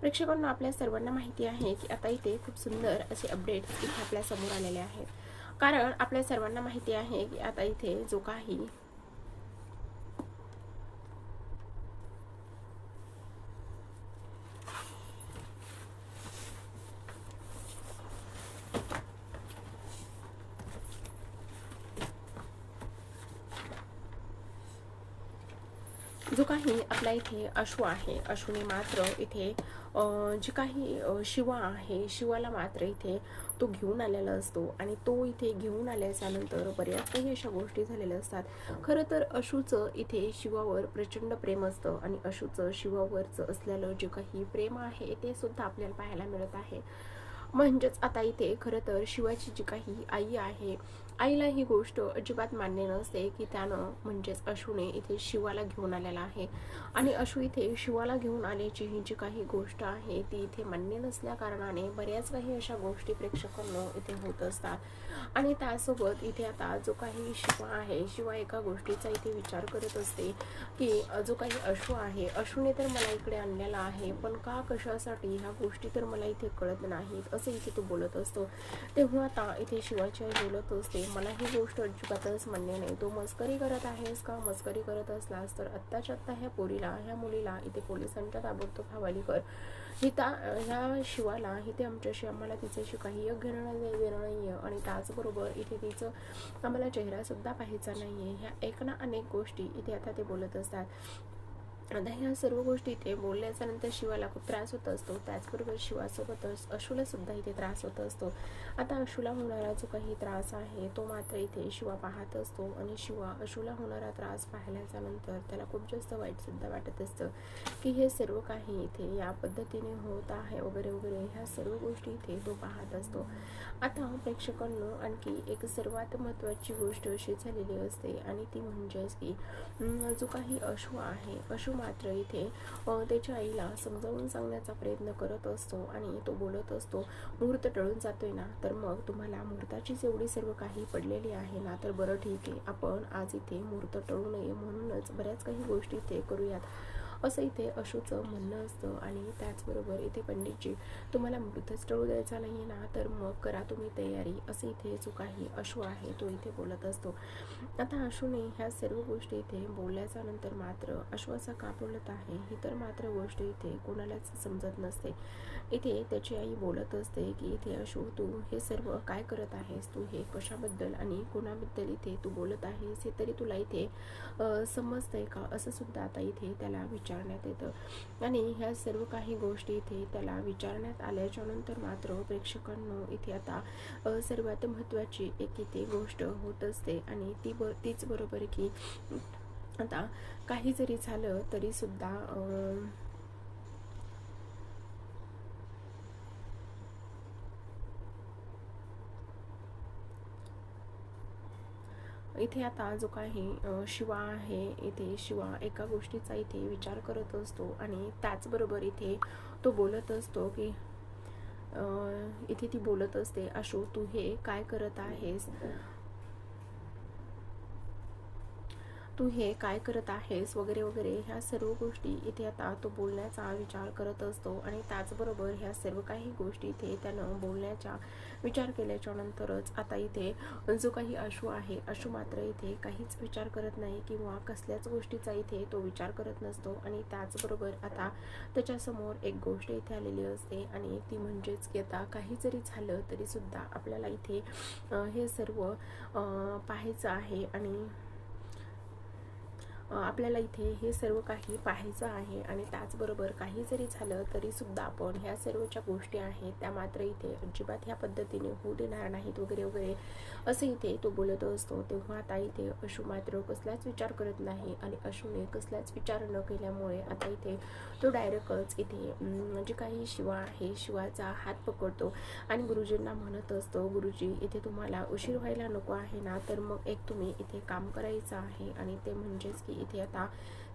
प्रेक्षकांना आपल्या सर्वांना माहिती आहे की आता इथे खूप सुंदर असे अपडेट्स इथे आपल्यासमोर आलेले आहेत. कारण आपल्या सर्वांना माहिती आहे की आता इथे जो काही जो काही आपल्या इथे अश्व आहे. अश्वने मात्र इथे जे जी काही शिवा आहे शिवाला मात्र इथे तो घेऊन आलेला असतो. आणि तो इथे घेऊन आल्याच्यानंतर बऱ्याच काही अशा गोष्टी झालेल्या असतात. खरं तर अशूचं इथे शिवावर प्रचंड प्रेम असतं. आणि अशूचं शिवावरचं असलेलं जे काही प्रेम आहे ते सुद्धा आपल्याला पाहायला मिळत आहे. म्हणजेच आता इथे खरं तर शिवाची जी काही आई आहे आईला ही गोष्ट अजिबात मान्य नसते की त्यानं म्हणजेच अशूने इथे शिवाला घेऊन आलेला आहे. आणि अशू इथे शिवाला घेऊन आल्याची ही जी काही गोष्ट आहे ती इथे मान्य नसल्या कारणाने बऱ्याच काही अशा गोष्टी प्रेक्षकांना इथे होत असतात. आणि त्यासोबत इथे आता जो काही शिवा आहे शिवा एका गोष्टीचा इथे विचार करत असते की जो काही अशू आहे अशूने तर मला इकडे आणलेला आहे पण का कशासाठी ह्या गोष्टी तर मला इथे कळत नाहीत असं इथे तो बोलत असतो. तेव्हा आता इथे शिवाची आई बोलत असते मला ही गोष्ट अजिबातच मान्य नाही. तू मस्करी करत आहेस का? मस्करी करत असलास तर आत्ताच्या आत्ता ह्या पोरीला ह्या मुलीला इथे पोलिसांच्या ताबडतोब हवाली कर. हिता ह्या शिवाला इथे आमच्याशी आम्हाला तिच्याशी काही एक घेणं नाही देणं नाही आहे आणि त्याचबरोबर इथे तिचं आम्हाला चेहरासुद्धा पाहायचा नाही आहे ह्या एक ना अनेक गोष्टी इथे आता ते बोलत असतात. आता ह्या सर्व गोष्टी इथे बोलल्याच्या नंतर शिवाला खूप त्रास होत असतो. त्याचबरोबर शिवासोबतच अशूला सुद्धा इथे त्रास होत असतो. आता अशूला होणारा जो काही त्रास आहे तो मात्र इथे शिवा पाहत असतो आणि शिवा अशूला होणारा त्रास पाहिल्याच्या नंतर त्याला खूप जास्त वाईटसुद्धा वाटत असतं. की हे सर्व काही इथे या पद्धतीने होत आहे वगैरे वगैरे ह्या सर्व गोष्टी इथे तो पाहत असतो. आता प्रेक्षकांनो आणखी एक सर्वात महत्त्वाची गोष्ट अशी झालेली असते आणि ती म्हणजेच की जो काही अशू आहे अशू मात्र इथे त्याच्या आईला समजावून सांगण्याचा प्रयत्न करत असतो आणि तो बोलत असतो मुहूर्त टळून जातोय ना तर मग तुम्हाला मुहूर्ताचीच एवढी सर्व काही पडलेली आहे ना तर बरं ठीक आहे. आपण आज इथे मुहूर्त टळू नये म्हणूनच बऱ्याच काही गोष्टी इथे करूयात. असं इथे अशूचं म्हणणं असतं आणि त्याचबरोबर इथे पंडितजी तुम्हाला मृतच टळू द्यायचा नाही ना तर मग करा तुम्ही तयारी असं इथे जो काही अशू आहे तो इथे बोलत असतो. आता अशूने ह्या सर्व गोष्टी इथे बोलल्याच्या नंतर मात्र अशू असा का बोलत आहे ही तर मात्र गोष्ट इथे कोणालाच समजत नसते. इथे त्याची आई बोलत असते की इथे अशू तू हे सर्व काय करत आहेस? तू हे कशाबद्दल आणि कोणाबद्दल इथे तू बोलत आहेस? हे तरी तुला इथे समजतंय का? असं सुद्धा आता इथे त्याला विचार विचारण्यात येतं. आणि ह्या सर्व काही गोष्टी इथे त्याला विचारण्यात आल्याच्यानंतर मात्र प्रेक्षकांनो इथे आता सर्वात महत्त्वाची एक इथे गोष्ट होत असते. आणि ती ब तीच बरोबर की आता काही जरी झालं तरी इथे आता जो काही शिवा आहे इथे शिवा एका गोष्टीचा इथे विचार करत असतो आणि त्याचबरोबर इथे तो बोलत असतो की इथे ती बोलत असते अशो तू हे काय करत आहेस? तू हे काय करत आहेस वगैरे वगैरे ह्या सर्व गोष्टी इथे आता तो बोलण्याचा विचार करत असतो आणि त्याचबरोबर ह्या सर्व काही गोष्टी इथे त्यानं बोलण्याचा विचार केल्याच्या नंतरच आता इथे जो काही अशू आहे अशू मात्र इथे काहीच विचार करत नाही किंवा कसल्याच गोष्टीचा इथे तो विचार करत नसतो आणि त्याचबरोबर आता त्याच्यासमोर एक गोष्ट इथे आलेली असते आणि ती म्हणजेच की आता काही जरी झालं तरीसुद्धा आपल्याला इथे हे सर्व पाहायचं आहे आणि आपल्याला इथे हे सर्व काही पाहायचं आहे आणि त्याचबरोबर काही जरी झालं तरी सुद्धा आपण ह्या सर्वच्या गोष्टी आहेत त्या मात्र इथे अजिबात ह्या पद्धतीने होऊ देणार नाहीत वगैरे वगैरे असं इथे तो बोलत असतो. तेव्हा आता इथे अशू मात्र कसलाच विचार करत नाही आणि अशूने कसलाच विचार न केल्यामुळे आता इथे तो डायरेक्टच इथे जे म्हणजे काही शिवा आहे शिवाचा हात पकडतो आणि गुरुजींना म्हणत असतो गुरुजी इथे तुम्हाला उशीर व्हायला नको आहे ना तर मग एक तुम्ही इथे काम करायचं आहे. आणि ते म्हणजेच की इथे आता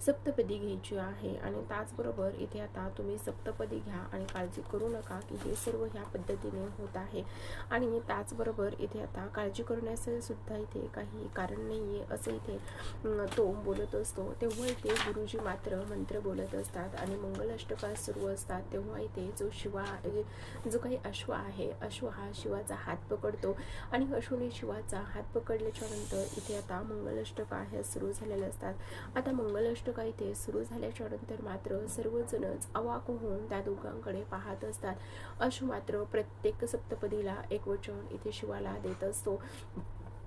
सप्तपदी घ्यायची आहे आणि त्याचबरोबर इथे आता तुम्ही सप्तपदी घ्या आणि काळजी करू नका की हे सर्व ह्या पद्धतीने होत आहे. आणि त्याचबरोबर इथे आता काळजी करण्याचं सुद्धा इथे काही कारण नाही आहे असं इथे तो बोलत असतो. तेव्हा इथे गुरुजी मात्र मंत्र बोलत असतात आणि मंगलाष्टका सुरू असतात. तेव्हा इथे जो शिवा जो काही अश्व आहे अश्व हा शिवाचा हात पकडतो. आणि अश्वने शिवाचा हात पकडल्याच्या नंतर इथे आता मंगलाष्टका ह्या सुरू झालेल्या असतात. आता मंगलाष्टक इथे सुरू झाल्याच्यानंतर मात्र सर्वजणच अवाक होऊन त्या दोघांकडे पाहत असतात. अशु मात्र प्रत्येक सप्तपदीला एक वचन इथे शिवाला देत असतो.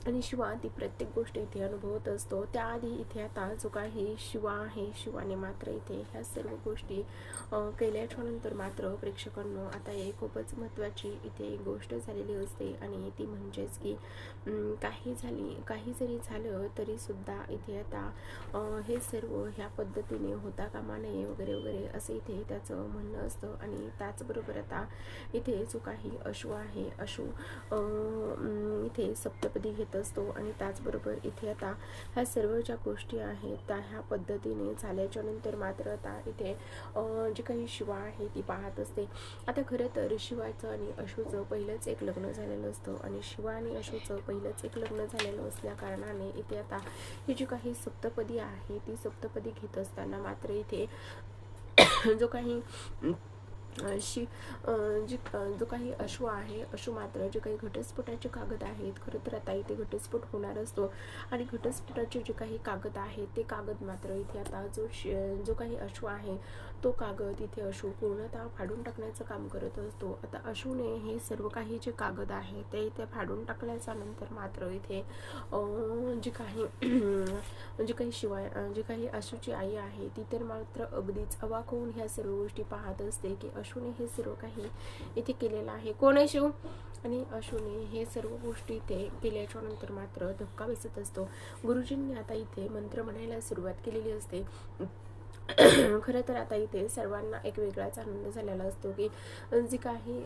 आणि शिवा ती प्रत्येक गोष्ट इथे अनुभवत असतो. त्याआधी इथे आता जो काही शिवा आहे शिवाने मात्र इथे ह्या सर्व गोष्टी केल्याच्यानंतर मात्र प्रेक्षकांनो आता एक खूपच महत्त्वाची इथे एक गोष्ट झालेली असते. आणि ती म्हणजेच की काही झाली काही जरी झालं तरीसुद्धा इथे आता हे सर्व ह्या पद्धतीने होता कामा नये वगैरे वगैरे असं इथे त्याचं म्हणणं असतं. आणि त्याचबरोबर आता इथे जो काही अश्व आहे अश्व इथे सप्तपदी घेत असतो आणि त्याचबरोबर इथे आता ह्या सर्व ज्या गोष्टी आहेत त्या ह्या पद्धतीने झाल्याच्यानंतर मात्र आता इथे जी काही शिवा आहे ती पाहत असते. आता खरं तर शिवाचं आणि अशूचं पहिलंच एक लग्न झालेलं असतं आणि शिवा आणि अशूचं पहिलंच एक लग्न झालेलं असल्या कारणाने इथे आता ही जी काही सप्तपदी आहे ती सप्तपदी घेत असताना मात्र इथे जो काही अशी जी जो काही अश्व आहे अश्व मात्र जे काही घटस्फोटाचे कागद आहेत खरं तर आता इथे घटस्फोट होणार असतो. आणि घटस्फोटाचे जे काही कागद आहेत ते कागद मात्र इथे आता जो जो काही अश्व आहे तो कागद इथे अशू पूर्णतः फाडून टाकण्याचं काम करत असतो. आता अशूने हे सर्व काही जे कागद आहे ते इथे फाडून टाकल्याच्या नंतर मात्र इथे जे जी काही जी काही शिवाय जी काही अशूची आई आहे ती तर मात्र अगदीच अवाक होऊन ह्या सर्व गोष्टी पाहत असते की अशूने हे सर्व काही इथे केलेलं आहे. कोण आहे शिव? आणि अशूने हे सर्व गोष्टी इथे केल्याच्यानंतर मात्र धक्का बसत असतो. गुरुजींनी आता इथे मंत्र म्हणायला सुरुवात केलेली असते. खरं तर आता इथे सर्वांना एक वेगळाच आनंद झालेला असतो की जी काही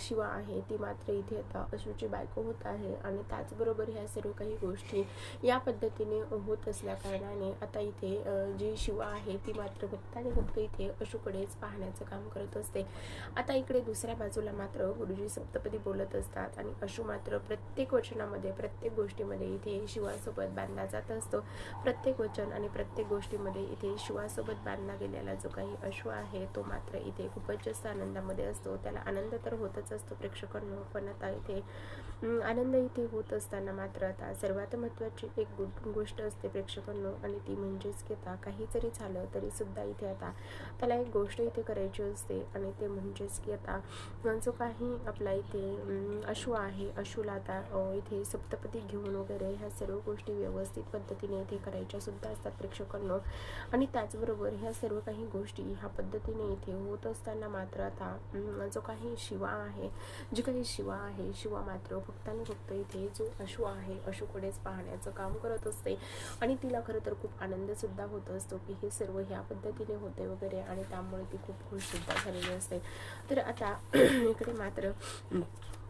शिवा आहे ती मात्र इथे आता अशूची बायको होत आहे आणि त्याचबरोबर ह्या सर्व काही गोष्टी या पद्धतीने होत असल्या कारणाने आता इथे जी शिवा आहे ती मात्र फक्त आणि फक्त इथे अशूकडेच पाहण्याचं काम करत असते. आता इकडे दुसऱ्या बाजूला मात्र गुरुजी सप्तपदी बोलत असतात आणि अशू मात्र प्रत्येक वचनामध्ये प्रत्येक गोष्टीमध्ये इथे शिवासोबत बांधला जात असतो. प्रत्येक वचन आणि प्रत्येक गोष्टीमध्ये इथे शिवासोबत बांधला गेलेला जो काही अश्व आहे तो मात्र इथे खूपच जास्त आनंदामध्ये असतो. त्याला आनंद तर होतच असतो प्रेक्षकांनो पण आता इथे आनंद इथे होत असताना मात्र आता सर्वात महत्त्वाची एक गोष्ट असते प्रेक्षकांनो आणि ती म्हणजेच की आता काही जरी झालं तरी सुद्धा इथे आता त्याला एक गोष्ट इथे करायची असते आणि ते म्हणजेच की आता जो काही आपला इथे अश्व आहे अश्वला आता इथे सप्तपती घेऊन वगैरे ह्या सर्व गोष्टी व्यवस्थित पद्धतीने इथे करायच्या सुद्धा असतात प्रेक्षकांनो. आणि त्याचबरोबर ह्या सर्व काही गोष्टी ह्या पद्धतीने इथे होत असताना मात्र आता जो काही शिवा आहे जी काही शिवा आहे शिवा मात्र फक्त आणि फक्त इथे जो अशू आहे अशूकडेच पाहण्याचं काम करत असते. आणि तिला खरं तर खूप आनंद सुद्धा होत असतो की हे सर्व ह्या पद्धतीने होते वगैरे आणि त्यामुळे ती खूप खुश सुद्धा झालेली असते. तर आता इकडे मात्र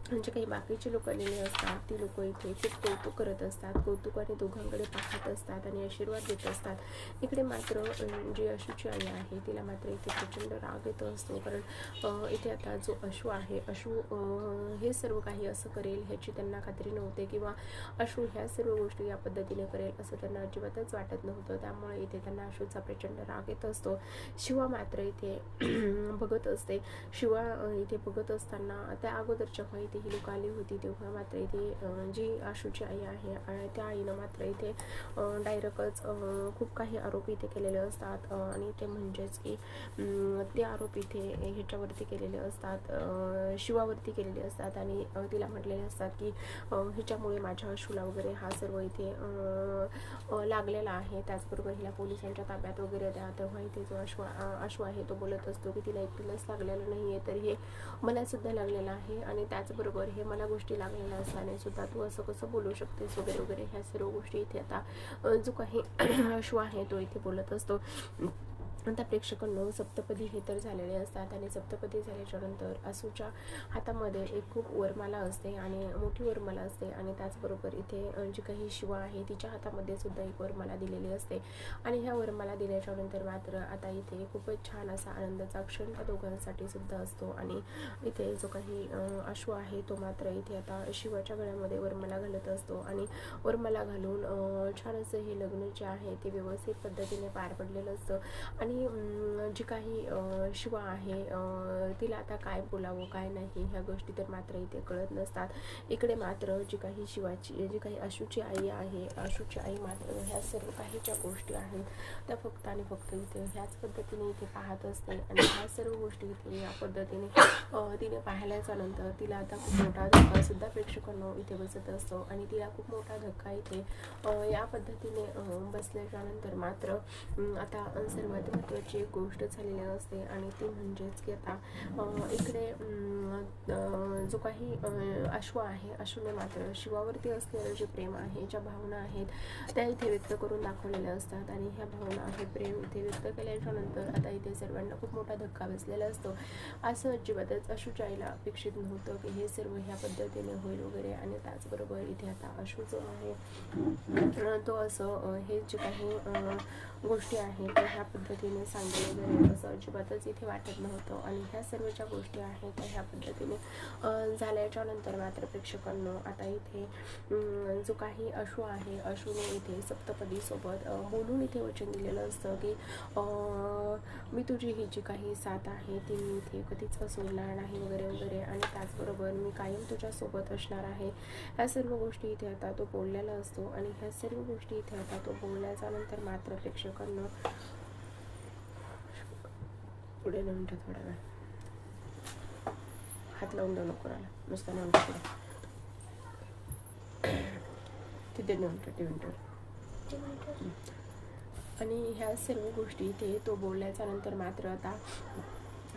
म्हणजे काही बाकीचे लोक आलेले असतात ती लोक इथे खूप कौतुक करत असतात कौतुकाने दोघांकडे पाहत असतात आणि आशीर्वाद देत असतात. इकडे मात्र जी अशूची आई आहे तिला मात्र इथे प्रचंड राग येतो असतो. कारण इथे आता जो अशू आहे अशू हे सर्व काही असं करेल ह्याची त्यांना खात्री नव्हते किंवा अशू ह्या सर्व गोष्टी या पद्धतीने करेल असं त्यांना अजिबातच वाटत नव्हतं. त्यामुळे इथे त्यांना अशूचा प्रचंड राग येत असतो. शिवा मात्र इथे बघत असते. शिवा इथे बघत असताना त्या अगोदरच्या जेव्हा ही लोक आली होती तेव्हा मात्र इथे जी आशूची आई आहे आणि त्या आईनं मात्र इथे डायरेक्टच खूप काही आरोप इथे केलेले असतात. आणि ते म्हणजेच की ते आरोप इथे ह्याच्यावरती केलेले असतात शिवावरती केलेले असतात. आणि तिला म्हटलेले असतात की ह्याच्यामुळे माझ्या आशूला वगैरे हा सर्व इथे लागलेला आहे. त्याचबरोबर हिला पोलिसांच्या ताब्यात वगैरे द्या. तेव्हा इथे जो अश्व आशू अश्व आहे तो बोलत असतो की तिला एकटीलाच लागलेला नाही आहे तर हे मला सुद्धा लागलेलं आहे. आणि त्याचबरोबर हे मला गोष्टी लागलेल्या असताना सुद्धा तू असं कसं बोलू शकतेस वगैरे वगैरे ह्या सर्व गोष्टी इथे आता जो काही अश्व आहे तो इथे बोलत असतो. आता प्रेक्षकांनो सप्तपदी हे तर झालेले असतात आणि सप्तपदी झाल्याच्यानंतर असूच्या हातामध्ये एक खूप वरमाला असते आणि मोठी वरमाला असते आणि त्याचबरोबर इथे जी काही शिवा आहे तिच्या हातामध्ये सुद्धा एक वरमाला दिलेली असते. आणि ह्या वरमाला दिल्याच्यानंतर मात्र आता इथे खूपच छान असा आनंदाचा क्षण त्या दोघांसाठी सुद्धा असतो आणि इथे जो काही अश्व आहे तो मात्र इथे आता शिवाच्या गळ्यामध्ये वरमाला घालत असतो आणि वरमाला घालून छान असं हे लग्न जे आहे ते व्यवस्थित पद्धतीने पार पडलेलं असतं. आणि आणि जी काही शिवा आहे तिला आता काय बोलावं काय नाही ह्या गोष्टी तर मात्र इथे कळत नसतात. इकडे मात्र जी काही शिवाची जी काही अशूची आई आहे अशूची आई मात्र ह्या सर्व काही ज्या गोष्टी आहेत. त्या फक्त आणि फक्त इथे ह्याच पद्धतीने इथे पाहत असते. आणि ह्या सर्व गोष्टी इथे या पद्धतीने तिने पाहिल्याच्या नंतर तिला आता खूप मोठा धक्का सुद्धा प्रेक्षकांनो इथे बसत असतो. आणि तिला खूप मोठा धक्का इथे या पद्धतीने बसल्याच्यानंतर बसल्याच्या नंतर मात्र आता सर्वात महत्त्वाची एक गोष्ट झालेली असते आणि ती म्हणजेच की आता इकडे जो काही अश्व आहे अश्वने मात्र शिवावरती असलेलं जे प्रेम आहे ज्या भावना आहेत त्या इथे व्यक्त करून दाखवलेल्या असतात आणि ह्या भावना हे प्रेम इथे व्यक्त केल्याच्यानंतर आता इथे सर्वांना खूप मोठा धक्का बसलेला असतो. असं अजिबातच अशूच्या आईला अपेक्षित नव्हतं की हे सर्व ह्या पद्धतीने होईल वगैरे आणि त्याचबरोबर इथे आता अशू जो आहे तो असं हे जे काही गोष्टी आहेत ह्या पद्धतीने सांगितलं वगैरे असं अजिबातच इथे वाटत नव्हतं. आणि ह्या सर्व ज्या गोष्टी आहेत त्या ह्या पद्धतीने झाल्याच्यानंतर मात्र प्रेक्षकांना आता इथे जो काही अश्रू आहे अशूने इथे सप्तपदीसोबत बोलून इथे वचन दिलेलं असतं की मी तुझी ही जी काही साथ आहे ती मी इथे कधीच सोडणार नाही वगैरे वगैरे. आणि त्याचबरोबर मी कायम तुझ्यासोबत असणार आहे. ह्या सर्व गोष्टी इथे आता तो बोललेला असतो. आणि ह्या सर्व गोष्टी इथे आता तो बोलण्याच्या नंतर मात्र प्रेक्षकांना पुढे नेऊन ठेव थोडा वेळ. हात लावून देऊ नको कोणाला नुसतं नेऊन ठेव तिथे नेऊन ठेव ठेवून ठेव. आणि ह्या सर्व गोष्टी इथे तो बोलल्याच्या नंतर मात्र आता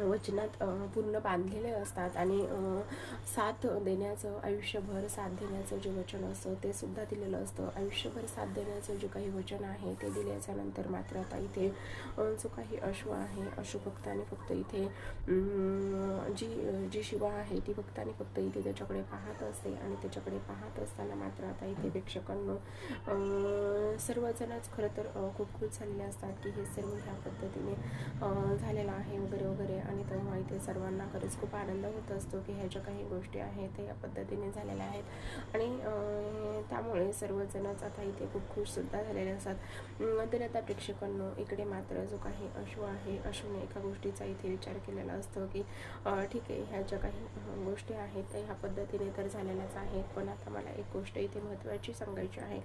वचनात पूर्ण बांधलेले असतात आणि साथ देण्याचं आयुष्यभर साथ देण्याचं जे वचन असतं ते सुद्धा दिलेलं असतं. आयुष्यभर साथ देण्याचं जे काही वचन आहे ते दिल्याच्या नंतर मात्र आता इथे जो काही अश्व आहे अश्व फक्त आणि फक्त इथे जी जी शिवा आहे ती फक्त आणि फक्त इथे त्याच्याकडे पाहत असते आणि त्याच्याकडे पाहत असताना मात्र आता इथे प्रेक्षकांना सर्वजणच खरं तर खूप खूप खुश झालेले असतात की हे सर्व ह्या पद्धतीने झालेलं आहे वगैरे वगैरे. आणि तेव्हा इथे सर्वांना खरंच खूप आनंद होत असतो की ह्या ज्या काही गोष्टी आहेत त्या या पद्धतीने झालेल्या आहेत. आणि त्यामुळे सर्वजणच आता इथे खूप खुशसुद्धा झालेले असतात. तर आता प्रेक्षकांनो इकडे मात्र जो काही अश्व आहे अश्वने एका गोष्टीचा इथे विचार केलेला असतो की ठीक आहे ह्या ज्या काही गोष्टी आहेत त्या ह्या पद्धतीने तर झालेल्याच आहेत पण आता मला एक गोष्ट इथे महत्त्वाची सांगायची आहे.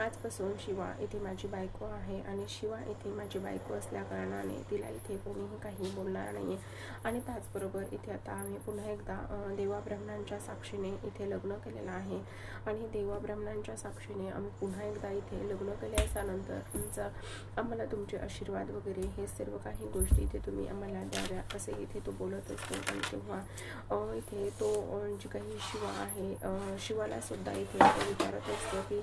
आजपासून शिवा इथे माझी बायको आहे आणि शिवा इथे माझी बायको असल्या कारणाने तिला इथे कोणीही काही बोलणार नाही आणि त्याचबरोबर इथे आता आम्ही पुन्हा एकदा देवा ब्राह्मणांच्या साक्षीने इथे लग्न केलेलं आहे. आणि देवा ब्राह्मणांच्या साक्षीने आम्ही पुन्हा एकदा इथे लग्न केल्याच्यानंतर आमचा आम्हाला तुमचे आशीर्वाद वगैरे हे सर्व काही गोष्टी इथे तुम्ही आम्हाला द्याव्या असे इथे तो बोलत असतो. आणि तेव्हा इथे तो जे जी काही शिवा आहे शिवाला सुद्धा इथे विचारत असतो की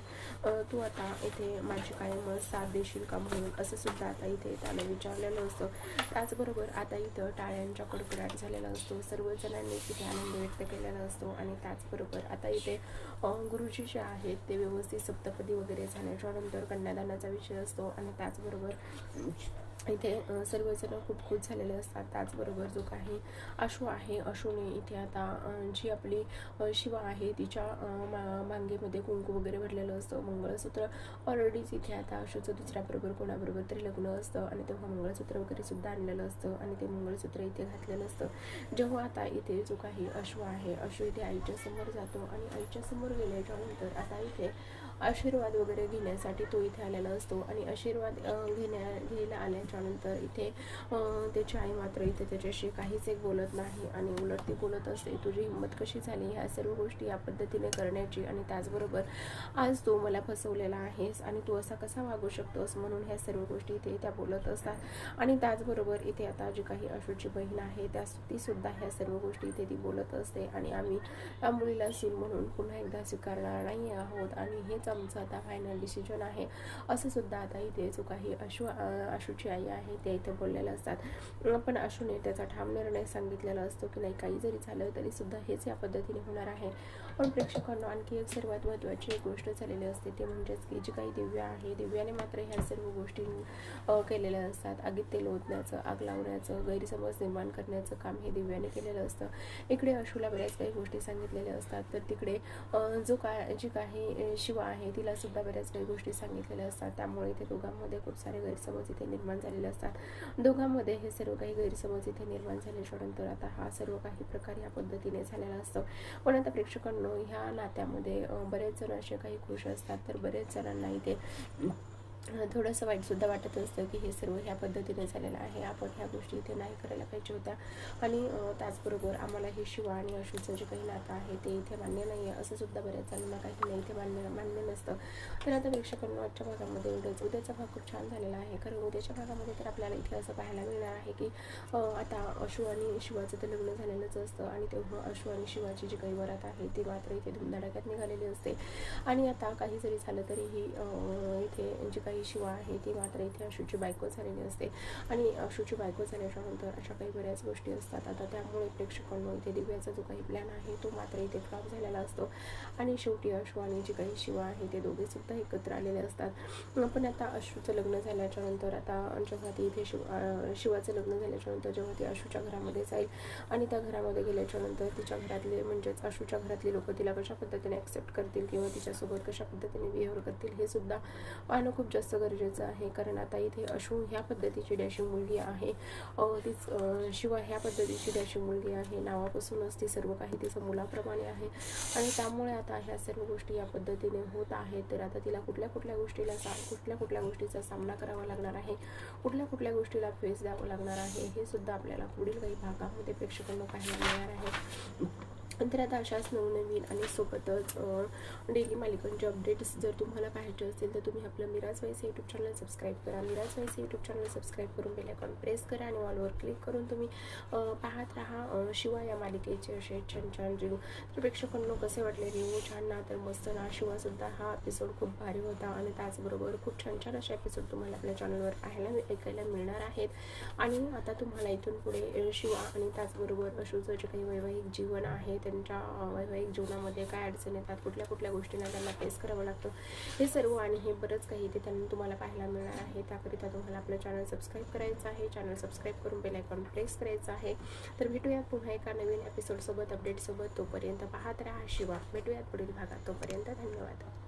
तू आता इथे माझी कायम साथ देशील का म्हणून? असं सुद्धा आता इथे त्याला विचारलेलं असतं. त्याचबरोबर आता इथं टाळ्यांच्या कडकडाट झालेला असतो. सर्वजणांनी तिथे आनंद व्यक्त केलेला असतो आणि त्याचबरोबर आता इथे गुरुजी जे आहेत ते व्यवस्थित सप्तपदी वगैरे झाल्याच्यानंतर कन्यादानाचा विषय असतो आणि त्याचबरोबर इथे सर्वजण खूप खुश झालेले असतात. त्याचबरोबर जो काही अशू आहे अशूने इथे आता जी आपली शिवा आहे तिच्या मा मांगेमध्ये कुंकू वगैरे भरलेलं असतं. मंगळसूत्र ऑलरेडीच इथे आता अशूचं दुसऱ्याबरोबर कोणाबरोबर तरी लग्न असतं आणि तेव्हा मंगळसूत्र वगैरे सुद्धा आणलेलं असतं आणि ते मंगळसूत्र इथे घातलेलं असतं. जेव्हा आता इथे जो काही अश्व आहे अश्व इथे आईच्या समोर जातो आणि आईच्या समोर गेल्याच्यानंतर आता इथे आशीर्वाद वगैरे घेण्यासाठी तो इथे आलेला असतो. आणि आशीर्वाद घेण्या घ्यायला आल्याच्यानंतर इथे त्याची आई मात्र इथे त्याच्याशी काहीच एक बोलत नाही आणि उलट ती बोलत असते तुझी हिंमत कशी झाली? ह्या सर्व गोष्टी या पद्धतीने करण्याची आणि त्याचबरोबर आज तू मला फसवलेला आहेस आणि तू असा कसा वागू शकतोस? म्हणून ह्या सर्व गोष्टी इथे त्या बोलत असतात. आणि त्याचबरोबर इथे आता जी काही अशोची बहीण आहे त्या ती सुद्धा ह्या सर्व गोष्टी इथे ती बोलत असते. आणि आम्ही त्या मुलीला सून म्हणून पुन्हा एकदा स्वीकारणार नाही आहोत. आणि हेच हाच आता फायनल डिसिजन आहे. असं सुद्धा आता इथे जो काही अशू आशूची आई आहे ते इथे बोललेलं असतात. पण आशूने त्याचा ठाम निर्णय सांगितलेला असतो की नाही काही जरी झालं तरी सुद्धा हेच या पद्धतीने होणार आहे. पण प्रेक्षकांना आणखी एक सर्वात महत्त्वाची एक गोष्ट झालेली असते ते म्हणजेच की जी काही दिव्या आहे दिव्याने मात्र ह्या सर्व गोष्टी केलेल्या असतात. आगीत तेल ओतण्याचं आग लावण्याचं गैरसमज निर्माण करण्याचं काम हे दिव्याने केलेलं असतं. इकडे अशूला बऱ्याच काही गोष्टी सांगितलेल्या असतात. तर तिकडे जो काय जी काही शिवा आहे तिला सुद्धा बऱ्याच काही गोष्टी सांगितलेल्या असतात. त्यामुळे इथे दोघांमध्ये खूप सारे गैरसमज इथे निर्माण झालेले असतात. दोघांमध्ये हे सर्व काही गैरसमज इथे निर्माण झाल्याच्यानंतर आता हा सर्व काही प्रकार या पद्धतीने झालेला असतो. पण आता प्रेक्षकांना ह्या नात्यामध्ये बरेच जण असे काही खुश असतात तर बरेच जणांना इथे थोडंसं वाईटसुद्धा वाटत असतं की हे सर्व ह्या पद्धतीने झालेलं आहे. आपण ह्या गोष्टी इथे नाही करायला पाहिजे होत्या. आणि त्याचबरोबर आम्हाला हे शिवा आणि अशूचं जे काही नातं आहे ते इथे मान्य नाही आहे. असंसुद्धा बऱ्याच जणांना काही नाही इथे मान्य मान्य नसतं. तर आता प्रेक्षकांना आजच्या भागामध्ये एवढंच. उद्याचा भाग खूप छान झालेला आहे. कारण उद्याच्या भागामध्ये तर आपल्याला इथे असं पाहायला मिळणार आहे की आता अशू आणि शिवाचं तर लग्न झालेलंच असतं. आणि तेव्हा अशू आणि शिवाची जी काही वरात आहे ती मात्र इथे धुमधडाक्यात निघालेली असते. आणि आता काही जरी झालं तरीही इथे जी काही शिवा आहे ती मात्र इथे अशूची बायको झालेली असते. आणि अशूची बायको झाल्याच्यानंतर अशा काही बऱ्याच गोष्टी असतात. आता त्यामुळे प्रेक्षकांना इथे दिव्याचा जो काही प्लॅन आहे तो मात्र इथे फ्लॉप झालेला असतो. आणि शेवटी अशू आणि जी काही शिवा आहे ते दोघे सुद्धा एकत्र आलेले असतात. पण आता अशूचं लग्न झाल्याच्यानंतर आता जेव्हा ती इथे शिव शिवाचं लग्न झाल्याच्यानंतर जेव्हा ती अशूच्या घरामध्ये जाईल आणि त्या घरामध्ये गेल्याच्यानंतर तिच्या घरातले म्हणजेच अशूच्या घरातले लोक तिला कशा पद्धतीने ॲक्सेप्ट करतील किंवा तिच्यासोबत कशा पद्धतीने बिहेव करतील हे सुद्धा पाहणं खूप जास्त गरजेचं आहे. कारण आता इथे अशू ह्या पद्धतीची डॅशिंग मुलगी आहे. तीच शिवा ह्या पद्धतीची डॅशिंग मुलगी आहे. नावापासूनच ती सर्व काही तिचं मुलाप्रमाणे आहे. आणि त्यामुळे आता ह्या सर्व गोष्टी या पद्धतीने होत आहेत. तर आता तिला कुठल्या कुठल्या गोष्टीला सा कुठल्या कुठल्या गोष्टीचा सामना करावा लागणार आहे? कुठल्या कुठल्या गोष्टीला फेस द्यावं लागणार आहे? हे सुद्धा आपल्याला पुढील काही भागामध्ये प्रेक्षकांना पाहायला मिळणार आहे. तर आता अशाच नवनवीन आणि सोबतच डेली मालिकांचे अपडेट्स जर तुम्हाला पाहायचे असतील तर तुम्ही आपलं Miraj vice YouTube channel subscribe करा. Miraj vice YouTube channel subscribe करून बेलायकॉन प्रेस करा आणि ऑलवर क्लिक करून तुम्ही पाहत राहा. शिवा या मालिकेचे असे छान छान रिव्ह्यू तर प्रेक्षकांना कसे वाटले रिव्ह्यू छान ना? तर मस्त ना? शिवासुद्धा हा एपिसोड खूप भारी होता आणि त्याचबरोबर खूप छान छान असे एपिसोड तुम्हाला आपल्या चॅनलवर पाहायला ऐकायला मिळणार आहेत. आणि आता तुम्हाला इथून पुढे शिवा आणि त्याचबरोबर अशोचं जे काही वैवाहिक जीवन आहे त्यांच्या वैवाहिक जीवनामध्ये काय अडचण येतात कुठल्या कुठल्या गोष्टींना त्यांना फेस करावं लागतं हे सर्व आणि हे बरंच काही ते त्यांना तुम्हाला पाहायला मिळणार आहे. त्याकरिता तुम्हाला आपलं चॅनल सबस्क्राईब करायचं आहे. चॅनल सबस्क्राईब करून बेल आयकॉन प्रेस करायचं आहे. तर भेटूयात पुन्हा एका नवीन एपिसोडसोबत अपडेटसोबत तोपर्यंत पाहत राहा. शिवा भेटूयात पुढील भागात. तोपर्यंत धन्यवाद.